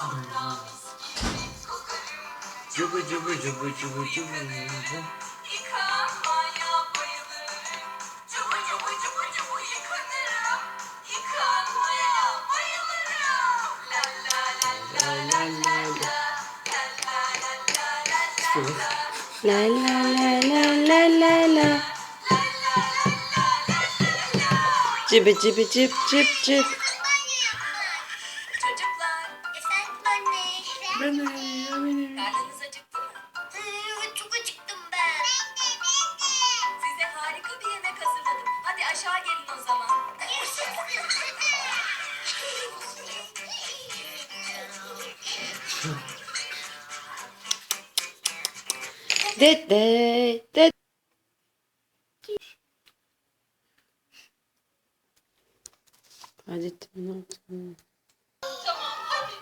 Cıbı cıbı cıbı cıbı cıbı cıbı. La la la la la la la Cibi cibi cip cip cip Ben de yemedim. Karnınız acıktı mı? Hmm, çok acıktım ben. Ben de ben de. Size harika bir yemek hazırladım. Hadi aşağı gelin o zaman. Dede, dede. Hadi ne yaptın?